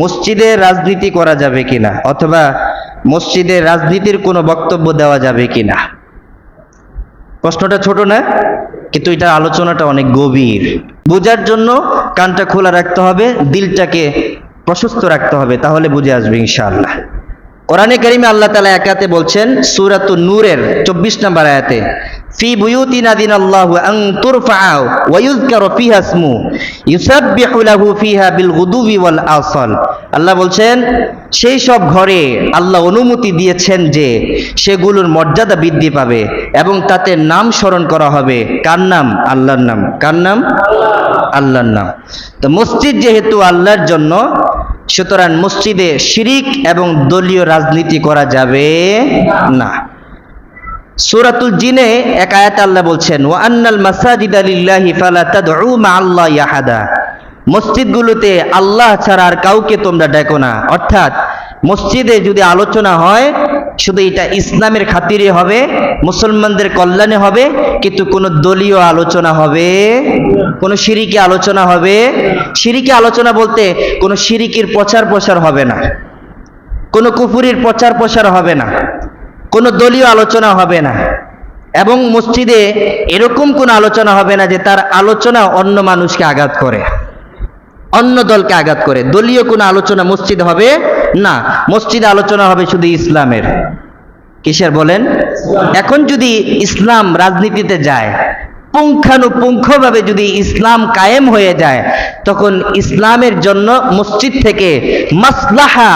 মসজিদে রাজনীতি করা যাবে কিনা? অথবা মসজিদের রাজনীতির কোনো বক্তব্য দেওয়া যাবে কিনা? প্রশ্নটা ছোট না, কিন্তু এটা আলোচনাটা অনেক গভীর। বোঝার জন্য কানটা খোলা রাখতে হবে, দিলটাকে প্রশস্ত রাখতে হবে, তাহলে বুঝে আসবে ইনশাআল্লাহ। কোরআনে কারিমে আল্লাহ তালা একাতে বলছেন সুরাত নূরের চব্বিশ নম্বর আয়াতে, ফি বুয়ুতিনা দিন আল্লাহু আন তুরফাআ ওয়া ইউযকারু ফিহা ইসমু, ইউসাব্বিহু লাহু ফিহা বিল গুদুবি ওয়াল আসল। আল্লাহ বলছেন, সেই সব ঘরে আল্লাহ অনুমতি দিয়েছেন যে সেগুলোর মর্যাদা বৃদ্ধি পাবে এবং তাতে নাম স্মরণ করা হবে। কার নাম? আল্লাহর নাম। কার নাম? আল্লাহর নাম। তো মসজিদ যেহেতু আল্লাহর জন্য সুতরাং মসজিদে শিরিক এবং দলীয় রাজনীতি করা যাবে না। সুরাতুল জিনে এক আয়াত আল্লাহ বলছেন ও আন্নাল মাসাজিদ আলিল্লাহি ফালা তাদউ মা আল্লাহ ইয়াহাদা মসজিদগুলোতে আল্লাহ ছাড়া আর কাউকে তোমরা ডেকো না। অর্থাৎ মসজিদে যদি আলোচনা হয় শুধু এটা ইসলামের খাতিরে হবে, মুসলমানদের কল্যাণে হবে, কিন্তু কোনো দলীয় আলোচনা হবে, কোনো সিরিকি আলোচনা হবে। সিরিকি আলোচনা বলতে কোনো সিরিকির প্রচার প্রসার হবে না, কোনো কুফুরির প্রচার প্রসার হবে না, কোনো দলীয় আলোচনা হবে না, এবং মসজিদে এরকম কোনো আলোচনা হবে না যে তার আলোচনা অন্য মানুষকে আঘাত করে। অন্য দলকে আঘাত করে। দলীয় কোনো আলোচনা মসজিদ হবে? না। মসজিদে আলোচনা হবে শুধু ইসলামের। কিসের বলেন? এখন যদি ইসলাম রাজনীতিতে যায়, পুঙ্খানুপুঙ্খভাবে যদি ইসলাম কায়েম হয়ে যায়, তখন ইসলামের জন্য মসজিদ থেকে মাসলাহা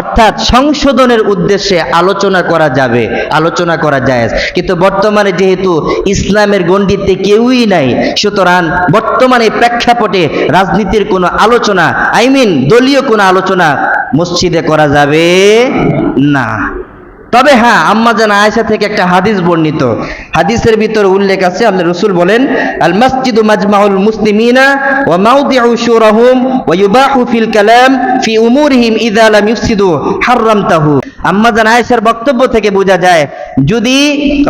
অর্থাৎ সংশোধনের উদ্দেশ্যে আলোচনা করা যাবে, আলোচনা করা যায়। কিন্তু বর্তমানে যেহেতু ইসলামের গণ্ডিতে কেউই নাই, সুতরাং বর্তমানে প্রেক্ষাপটে রাজনীতির কোনো আলোচনা, আই মিন দলীয় কোনো আলোচনা মসজিদে করা যাবে না। তবে হ্যাঁ আম্মা আম্মাজান আয়সা থেকে একটা হাদিস বর্ণিত। হাদিসের ভিতরে উল্লেখ আছে আল্লাহ রসুল বলেন, আল মসজিদ মাজমাউল মুসলিমিনা ওয়া মাউদিউ শুরাহুম ওয়া ইউবাহু ফিল কালাম ফি উমুরিহিম ইযা লাম ইফসিদু আম্মা আম্মাজান আয়েশার বক্তব্য থেকে বোঝা যায় যদি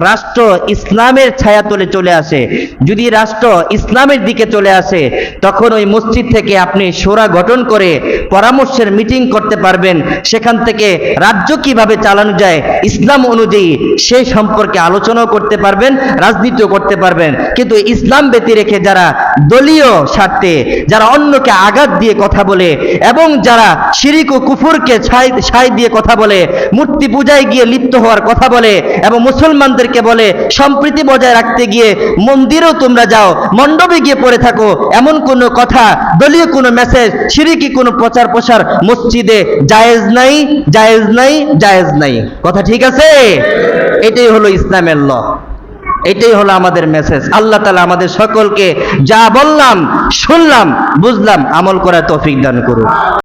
রাষ্ট্র ইসলামের ছায়াতলে চলে আসে, যদি রাষ্ট্র ইসলামের দিকে চলে আসে, তখন ওই মসজিদ থেকে আপনি সোরা গঠন করে পরামর্শের মিটিং করতে পারবেন। সেখান থেকে রাজ্য কীভাবে চালানো যায়, ইসলাম অনুযায়ী সেই সম্পর্কে আলোচনাও করতে পারবেন, রাজনীতিও করতে পারবেন। কিন্তু ইসলাম ব্যতি রেখে যারা দলীয় স্বার্থে যারা অন্যকে আঘাত দিয়ে কথা বলে এবং যারা শিরিক ও কুফুরকে ছাই ছাই দিয়ে কথা বলে, মূর্তি পূজায় গিয়ে লিপ্ত হওয়ার কথা বলে এবং মুসলমানদেরকে বলে, সম্প্রীতি বজায় রাখতে গিয়ে মন্দিরেও তোমরা যাও, মণ্ডপে গিয়ে পড়ে থাকো, এমন কোনো কথা, দলীয় কোনো মেসেজ সিরিকি কোনো প্রচার প্রসার মসজিদে জায়েজ নাই জায়েজ নাই জায়েজ নাই। কথা ঠিক আছে? এটাই হলো ইসলামের ল। এটাই হলো আমাদের মেসেজ আল্লাহ তালা আমাদের সকলকে যা বললাম, শুনলাম, বুঝলাম, আমল করার তৌফিক দান করুন